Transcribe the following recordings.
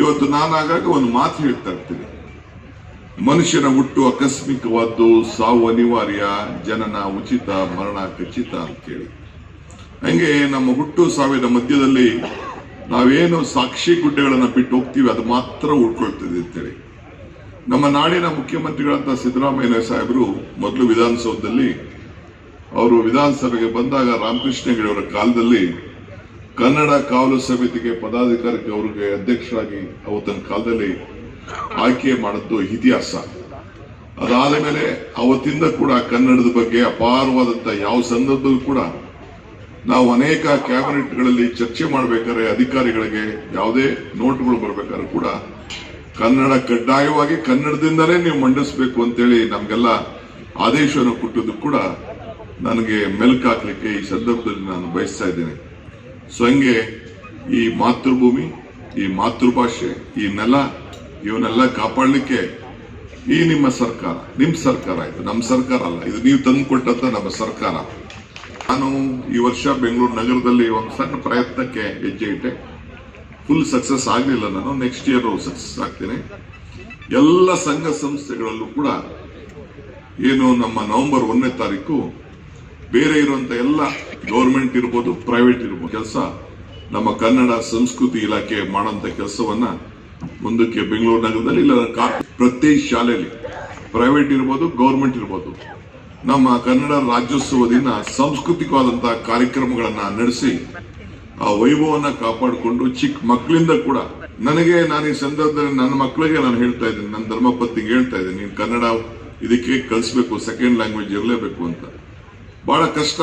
ಇವತ್ತು ನಾನಾಗಾಗ ಒಂದು ಮಾತು ಹೇಳ್ತಾ ಇರ್ತೀನಿ. ಮನುಷ್ಯನ ಹುಟ್ಟು ಆಕಸ್ಮಿಕವಾದ್ದು ಸಾವು ಅನಿವಾರ್ಯ, ಜನನ ಉಚಿತ ಮರಣ ಖಚಿತ ಅಂತೇಳಿ ಹಂಗೆ ನಮ್ಮ ಹುಟ್ಟು ಸಾವಿನ ಮಧ್ಯದಲ್ಲಿ ನಾವೇನು ಸಾಕ್ಷಿ ಗುಡ್ಡೆಗಳನ್ನ ಬಿಟ್ಟು ಹೋಗ್ತೀವಿ, ಅದು ಮಾತ್ರ ಉಳ್ಕೊಳ್ತದೆ ಅಂತೇಳಿ. ನಮ್ಮ ನಾಡಿನ ಮುಖ್ಯಮಂತ್ರಿಗಳಂತ ಸಿದ್ದರಾಮಯ್ಯ ಸಾಹೇಬರು ಮೊದಲು ವಿಧಾನಸೌಧದಲ್ಲಿ, ಅವರು ವಿಧಾನಸಭೆಗೆ ಬಂದಾಗ ರಾಮಕೃಷ್ಣ ಹೆಗಡೆ ಕಾಲದಲ್ಲಿ ಕನ್ನಡ ಕಾವಲು ಸಮಿತಿಗೆ ಪದಾಧಿಕಾರಿಗೆ ಅವರಿಗೆ ಅಧ್ಯಕ್ಷರಾಗಿ ಅವತ್ತಿನ ಕಾಲದಲ್ಲಿ ಆಯ್ಕೆ ಮಾಡದ್ದು ಇತಿಹಾಸ. ಅದಾದ ಮೇಲೆ ಅವತ್ತಿಂದ ಕೂಡ ಕನ್ನಡದ ಬಗ್ಗೆ ಅಪಾರವಾದಂತಹ ಯಾವ ಸಂದರ್ಭದಲ್ಲೂ ಕೂಡ ನಾವು ಅನೇಕ ಕ್ಯಾಬಿನೆಟ್ಗಳಲ್ಲಿ ಚರ್ಚೆ ಮಾಡಬೇಕಾದ್ರೆ ಅಧಿಕಾರಿಗಳಿಗೆ ಯಾವುದೇ ನೋಟ್ಗಳು ಬರಬೇಕಾದ್ರೆ ಕೂಡ ಕನ್ನಡ ಕಡ್ಡಾಯವಾಗಿ ಕನ್ನಡದಿಂದಲೇ ನೀವು ಮಂಡಿಸಬೇಕು ಅಂತೇಳಿ ನಮಗೆಲ್ಲ ಆದೇಶವನ್ನು ಕೊಟ್ಟದ್ದು ಕೂಡ ನನಗೆ ಮೆಲ್ಕ್ ಹಾಕ್ಲಿಕ್ಕೆ ಈ ಸಂದರ್ಭದಲ್ಲಿ ನಾನು ಬಯಸ್ತಾ ಇದ್ದೇನೆ. ಸೊ ಹಂಗೆ ಈ ಮಾತೃಭೂಮಿ, ಈ ಮಾತೃಭಾಷೆ, ಈ ನೆಲ, ಇವನ್ನೆಲ್ಲ ಕಾಪಾಡಲಿಕ್ಕೆ ಈ ನಿಮ್ಮ ಸರ್ಕಾರ ನಿಮ್ಮ ಸರ್ಕಾರ ಇದು. ನಮ್ಮ ಸರ್ಕಾರ ಅಲ್ಲ. ಇದು ನೀವು ತಂದು ಕೊಟ್ಟಂತ ನಮ್ಮ ಸರ್ಕಾರ. ನಾನು ಈ ವರ್ಷ ಬೆಂಗಳೂರು ನಗರದಲ್ಲಿ ಒಂದು ಸಣ್ಣ ಪ್ರಯತ್ನಕ್ಕೆ ಹೆಜ್ಜೆ ಇಟ್ಟೆ. ಫುಲ್ ಸಕ್ಸಸ್ ಆಗಲಿಲ್ಲ ನಾನು. ನೆಕ್ಸ್ಟ್ ಇಯರ್ ಸಕ್ಸಸ್ ಆಗ್ತೀನಿ. ಎಲ್ಲ ಸಂಘ ಸಂಸ್ಥೆಗಳಲ್ಲೂ ಕೂಡ ಏನು ನಮ್ಮ ನವೆಂಬರ್ ಒಂದನೇ ತಾರೀಕು ಬೇರೆ ಇರುವಂತ ಎಲ್ಲ ಗೌರ್ಮೆಂಟ್ ಇರ್ಬೋದು ಪ್ರೈವೇಟ್ ಇರ್ಬೋದು, ಕೆಲಸ ನಮ್ಮ ಕನ್ನಡ ಸಂಸ್ಕೃತಿ ಇಲಾಖೆ ಮಾಡೋಂಥ ಕೆಲಸವನ್ನ ಮುಂದಕ್ಕೆ ಬೆಂಗಳೂರು ನಗರದಲ್ಲಿ ಇಲ್ಲ ಪ್ರತಿ ಶಾಲೆಯಲ್ಲಿ. ಪ್ರೈವೇಟ್ ಇರ್ಬೋದು ಗೌರ್ಮೆಂಟ್ ಇರ್ಬೋದು. ನಮ್ಮ ಕನ್ನಡ ರಾಜ್ಯೋತ್ಸವ ದಿನ ಸಾಂಸ್ಕೃತಿಕವಾದಂತಹ ಕಾರ್ಯಕ್ರಮಗಳನ್ನ ನಡೆಸಿ ಆ ವೈಭವನ ಕಾಪಾಡಿಕೊಂಡು ಚಿಕ್ಕ ಮಕ್ಕಳಿಂದ ಕೂಡ ನನಗೆ ನಾನು ಈ ಸಂದರ್ಭದಲ್ಲಿ ನನ್ನ ಮಕ್ಕಳಿಗೆ ನಾನು ಹೇಳ್ತಾ ಇದ್ದೀನಿ, ನನ್ನ ಧರ್ಮಪತ್ನಿಗೆ ಹೇಳ್ತಾ ಇದ್ದೀನಿ, ನೀನು ಕನ್ನಡ ಇದಕ್ಕೆ ಕಲಿಸ್ಬೇಕು ಸೆಕೆಂಡ್ ಲ್ಯಾಂಗ್ವೇಜ್ ಇರಲೇಬೇಕು ಅಂತ. ಬಹಳ ಕಷ್ಟ.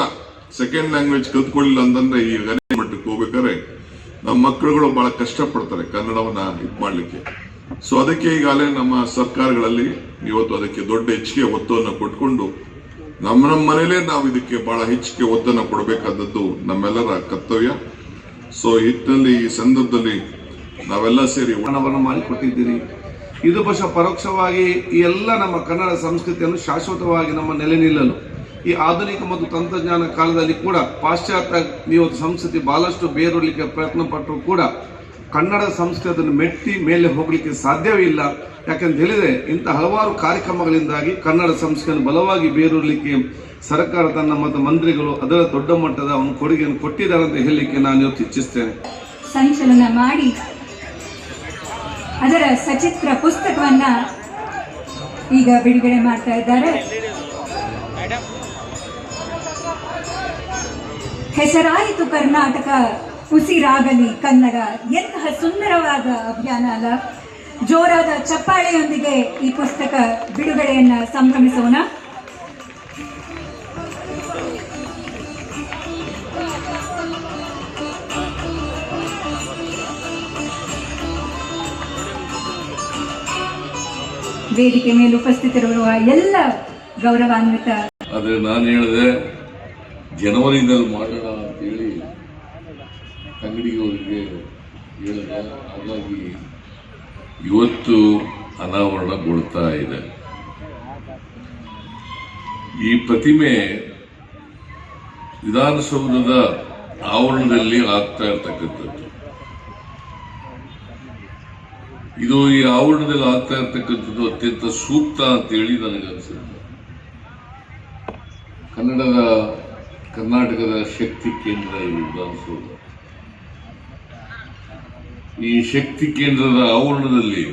ಸೆಕೆಂಡ್ ಲ್ಯಾಂಗ್ವೇಜ್ ಕಲ್ತ್ಕೊಳ್ಳಿಲ್ಲ ಅಂತಂದ್ರೆ ಈ ಗಣೇಶ ಮಟ್ಟಕ್ಕೆ ಹೋಗ್ಬೇಕಾದ್ರೆ ನಮ್ಮ ಮಕ್ಕಳುಗಳು ಬಹಳ ಕಷ್ಟ ಪಡ್ತಾರೆ ಕನ್ನಡವನ್ನ ಇದು ಮಾಡ್ಲಿಕ್ಕೆ. ಸೊ ಅದಕ್ಕೆ ಈಗಾಗಲೇ ನಮ್ಮ ಸರ್ಕಾರಗಳಲ್ಲಿ ಇವತ್ತು ಅದಕ್ಕೆ ದೊಡ್ಡ ಹೆಚ್ಚಿಗೆ ಒತ್ತನ್ನು ಕೊಟ್ಕೊಂಡು ನಮ್ಮ ನಮ್ಮ ಮನೇಲೇ ನಾವು ಇದಕ್ಕೆ ಬಹಳ ಹೆಚ್ಚಿಗೆ ಒತ್ತನ್ನು ಕೊಡಬೇಕಾದದ್ದು ನಮ್ಮೆಲ್ಲರ ಕರ್ತವ್ಯ. ಸೊ ಹಿಟ್ಟಿನಲ್ಲಿ ಈ ಸಂದರ್ಭದಲ್ಲಿ ನಾವೆಲ್ಲ ಸೇರಿ ಹಣವನ್ನು ಮಾಡಿಕೊಟ್ಟಿದ್ದೀರಿ. ಇದು ಪಕ್ಷ ಪರೋಕ್ಷವಾಗಿ ಈ ಎಲ್ಲ ನಮ್ಮ ಕನ್ನಡ ಸಂಸ್ಕೃತಿಯನ್ನು ಶಾಶ್ವತವಾಗಿ ನಮ್ಮ ನೆಲೆ ನಿಲ್ಲಲು ಈ ಆಧುನಿಕ ಮತ್ತು ತಂತ್ರಜ್ಞಾನ ಕಾಲದಲ್ಲಿ ಕೂಡ ಪಾಶ್ಚಾತ್ಯ ನೀವು ಸಂಸ್ಕೃತಿ ಬಹಳಷ್ಟು ಬೇರೂರಲಿಕ್ಕೆ ಪ್ರಯತ್ನ ಪಟ್ಟರು ಕೂಡ ಕನ್ನಡ ಸಂಸ್ಕೃತಿಯನ್ನು ಮೆಟ್ಟಿ ಮೇಲೆ ಹೋಗಲಿಕ್ಕೆ ಸಾಧ್ಯವೇ ಇಲ್ಲ. ಯಾಕಂತ ಹೇಳಿದ್ರೆ ಇಂಥ ಹಲವಾರು ಕಾರ್ಯಕ್ರಮಗಳಿಂದಾಗಿ ಕನ್ನಡ ಸಂಸ್ಕೃತಿಯನ್ನು ಬಲವಾಗಿ ಬೇರೂರಲಿಕ್ಕೆ ಸರ್ಕಾರ ತನ್ನ ಮತ್ತು ಮಂತ್ರಿಗಳು ಅದರ ದೊಡ್ಡ ಮಟ್ಟದ ಒಂದು ಕೊಡುಗೆಯನ್ನು ಕೊಟ್ಟಿದ್ದಾರೆ ಅಂತ ಹೇಳಲಿಕ್ಕೆ ನಾನು ಇವತ್ತು ಇಚ್ಛಿಸ್ತೇನೆ. ಸಂಚಲನ ಮಾಡಿ ಅದರ ಸಚಿತ್ರ ಪುಸ್ತಕವನ್ನ ಈಗ ಬಿಡುಗಡೆ ಮಾಡ್ತಾ ಇದ್ದಾರೆ. ಹೆಸರಾಯಿತು ಕರ್ನಾಟಕ, ಉಸಿರಾಗಲಿ ಕನ್ನಡ. ಎಂತಹ ಸುಂದರವಾದ ಅಭಿಯಾನ ಅಲ್ಲ. ಜೋರಾದ ಚಪ್ಪಾಳೆಯೊಂದಿಗೆ ಈ ಪುಸ್ತಕ ಬಿಡುಗಡೆಯನ್ನ ಸಂಭ್ರಮಿಸೋಣ. ವೇದಿಕೆ ಮೇಲೆ ಉಪಸ್ಥಿತರಿರುವ ಎಲ್ಲ ಗೌರವಾನ್ವಿತ ಆದರೆ ನಾನು ಹೇಳಿದೆ ಜನವರಿನಲ್ಲಿ ಮಾಡೋಣ ಅಂತೇಳಿ ಅಂಗಡಿಯವರಿಗೆ ಹೇಳಿದೆ. ಹಾಗಾಗಿ ಇವತ್ತು ಅನಾವರಣಗೊಳ್ತಾ ಇದೆ. ಈ ಪ್ರತಿಮೆ ವಿಧಾನಸೌಧದ ಆವರಣದಲ್ಲಿ ಆಗ್ತಾ ಇರ್ತಕ್ಕಂಥದ್ದು. ಇದು ಈ ಆವರಣದಲ್ಲಿ ಆಗ್ತಾ ಇರ್ತಕ್ಕಂಥದ್ದು ಅತ್ಯಂತ ಸೂಕ್ತ ಅಂತೇಳಿ ನನಗನ್ಸುತ್ತೆ. ಕನ್ನಡದ ಕರ್ನಾಟಕದ ಶಕ್ತಿ ಕೇಂದ್ರ ಇದು ವಿಧಾನಸೌಧ. ಈ ಶಕ್ತಿ ಕೇಂದ್ರದ ಆವರಣದಲ್ಲಿ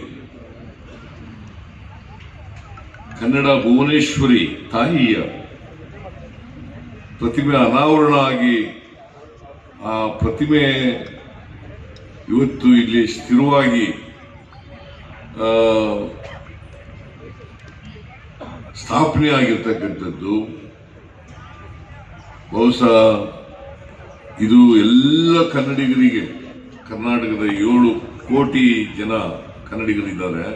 ಕನ್ನಡ ಭುವನೇಶ್ವರಿ ತಾಯಿಯ ಪ್ರತಿಮೆ ಅನಾವರಣ ಆಗಿ ಆ ಪ್ರತಿಮೆ ಇವತ್ತು ಇಲ್ಲಿ ಸ್ಥಿರವಾಗಿ ಸ್ಥಾಪನೆ ಆಗಿರ್ತಕ್ಕಂಥದ್ದು ಬಹುಶಃ ಇದು ಎಲ್ಲ ಕನ್ನಡಿಗರಿಗೆ, ಕರ್ನಾಟಕದ ಏಳು ಕೋಟಿ ಜನ ಕನ್ನಡಿಗರಿದ್ದಾರೆ.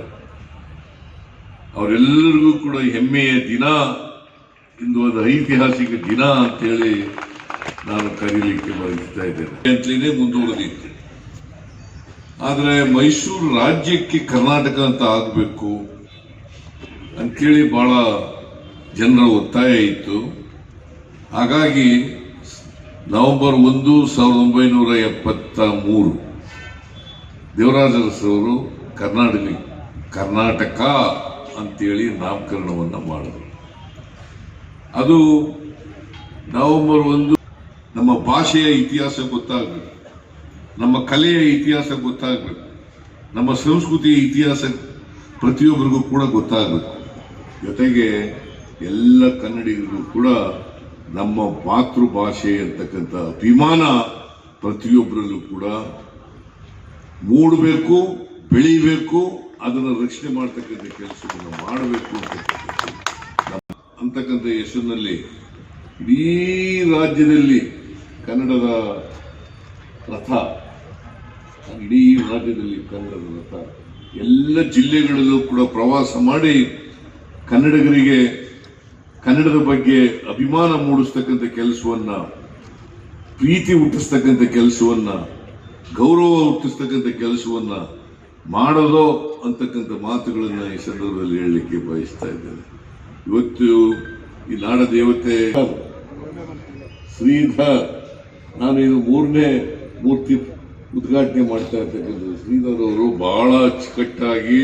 ಅವರೆಲ್ಲರಿಗೂ ಕೂಡ ಹೆಮ್ಮೆಯ ದಿನ, ಇಂದು ಒಂದು ಐತಿಹಾಸಿಕ ದಿನ ಅಂತೇಳಿ ನಾನು ಕರೀಲಿಕ್ಕೆ ಬಯಸ್ತಾ ಇದ್ದೇನೆ. ಮುಂದುವರೆದಿತ್ತು ಆದರೆ ಮೈಸೂರು ರಾಜ್ಯಕ್ಕೆ ಕರ್ನಾಟಕ ಅಂತ ಆಗಬೇಕು ಅಂತೇಳಿ ಬಹಳ ಜನರ ಒತ್ತಾಯ ಇತ್ತು. ಹಾಗಾಗಿ ನವೆಂಬರ್ ಒಂದು ಸಾವಿರದ ಒಂಬೈನೂರ ಎಪ್ಪತ್ತ ಮೂರು ದೇವರಾಜ ಅರಸವರು ಕರ್ನಾಟಕ ಕರ್ನಾಟಕ ಅಂತೇಳಿ ನಾಮಕರಣವನ್ನು ಮಾಡಿದರು. ಅದು ನವೆಂಬರ್ ಒಂದು ನಮ್ಮ ಭಾಷೆಯ ಇತಿಹಾಸ ಗೊತ್ತಾಗಬೇಕು. ನಮ್ಮ ಕಲೆಯ ಇತಿಹಾಸ ಗೊತ್ತಾಗಬೇಕು. ನಮ್ಮ ಸಂಸ್ಕೃತಿಯ ಇತಿಹಾಸ ಪ್ರತಿಯೊಬ್ಬರಿಗೂ ಕೂಡ ಗೊತ್ತಾಗಬೇಕು. ಜೊತೆಗೆ ಎಲ್ಲ ಕನ್ನಡಿಗರಿಗೂ ಕೂಡ ನಮ್ಮ ಮಾತೃಭಾಷೆ ಅಂತಕ್ಕಂಥ ಅಭಿಮಾನ ಪ್ರತಿಯೊಬ್ಬರಲ್ಲೂ ಕೂಡ ಮೂಡಬೇಕು, ಬೆಳೀಬೇಕು, ಅದನ್ನು ರಕ್ಷಣೆ ಮಾಡ್ತಕ್ಕಂಥ ಕೆಲಸವನ್ನು ಮಾಡಬೇಕು ಅಂತಕ್ಕಂಥ ಹೆಸರಿನಲ್ಲಿ ಇಡೀ ರಾಜ್ಯದಲ್ಲಿ ಕನ್ನಡದ ರಥ, ಇಡೀ ರಾಜ್ಯದಲ್ಲಿ ಕನ್ನಡದ ರಥ, ಎಲ್ಲ ಜಿಲ್ಲೆಗಳಲ್ಲೂ ಕೂಡ ಪ್ರವಾಸ ಮಾಡಿ ಕನ್ನಡಿಗರಿಗೆ ಕನ್ನಡದ ಬಗ್ಗೆ ಅಭಿಮಾನ ಮೂಡಿಸ್ತಕ್ಕಂಥ ಕೆಲಸವನ್ನ, ಪ್ರೀತಿ ಹುಟ್ಟಿಸ್ತಕ್ಕಂಥ ಕೆಲಸವನ್ನ, ಗೌರವ ಹುಟ್ಟಿಸ್ತಕ್ಕಂಥ ಕೆಲಸವನ್ನ ಮಾಡೋದೋ ಅಂತಕ್ಕಂಥ ಮಾತುಗಳನ್ನ ಈ ಸಂದರ್ಭದಲ್ಲಿ ಹೇಳಲಿಕ್ಕೆ ಬಯಸ್ತಾ ಇದ್ದೇನೆ. ಇವತ್ತು ಈ ನಾಡ ದೇವತೆ ಶ್ರೀಧರ್, ನಾನು ಇದು ಮೂರನೇ ಮೂರ್ತಿ ಉದ್ಘಾಟನೆ ಮಾಡ್ತಾ ಇರ್ತಕ್ಕಂಥ ಶ್ರೀಧರ್ ಅವರು ಬಹಳ ಅಚ್ಚುಕಟ್ಟಾಗಿ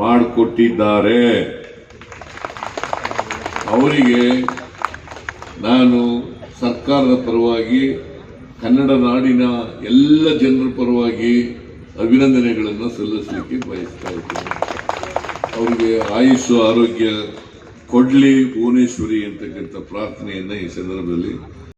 ಮಾಡಿಕೊಟ್ಟಿದ್ದಾರೆ. ಅವರಿಗೆ ನಾನು ಸರ್ಕಾರದ ಪರವಾಗಿ, ಕನ್ನಡ ನಾಡಿನ ಎಲ್ಲ ಜನರ ಪರವಾಗಿ ಅಭಿನಂದನೆಗಳನ್ನು ಸಲ್ಲಿಸಲಿಕ್ಕೆ ಬಯಸ್ತಾ ಇದ್ದೇನೆ. ಅವರಿಗೆ ಆಯುಷು, ಆರೋಗ್ಯ ಕೊಡ್ಲಿ ಭುವನೇಶ್ವರಿ ಅಂತಕ್ಕಂಥ ಪ್ರಾರ್ಥನೆಯನ್ನು ಈ ಸಂದರ್ಭದಲ್ಲಿ